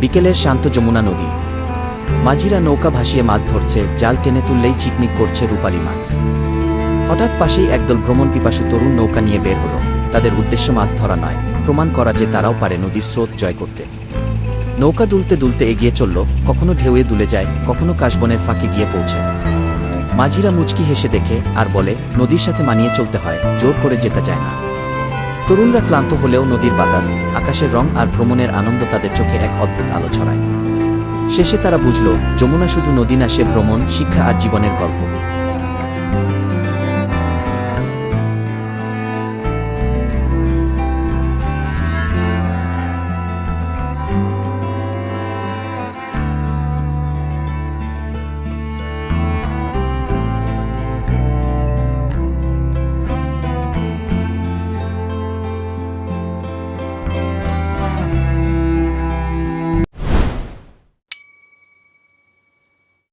বিকেলের শান্ত যমুনা নদী। মাঝিরা নৌকা ভাসিয়ে মাছ ধরছে, জাল টেনে তুললেই চিকমিক করছে রূপালী মাছ। হঠাৎ পাশেই একদল ভ্রমণ পিপাসু তরুণ নৌকা নিয়ে বের হলো। তাদের উদ্দেশ্য মাছ ধরা নয়, প্রমাণ করা যে তারাও পারে নদীর স্রোত জয় করতে। নৌকা দুলতে দুলতে এগিয়ে চলল, কখনো ঢেউয়ে দুলে যায়, কখনো কাশবনের ফাঁকে গিয়ে পৌঁছে মাঝিরা মুচকি হেসে দেখে আর বলে, নদীর সাথে মানিয়ে চলতে হয়, জোর করে যেতে যায় না। তরুণরা ক্লান্ত হলেও নদীর বাতাস, আকাশের রং আর ভ্রমণের আনন্দ তাদের চোখে এক অদ্ভুত আলো ছড়ায়। শেষে তারা বুঝল, যমুনা শুধু নদী না, সে ভ্রমণ, শিক্ষা আর জীবনের গল্প।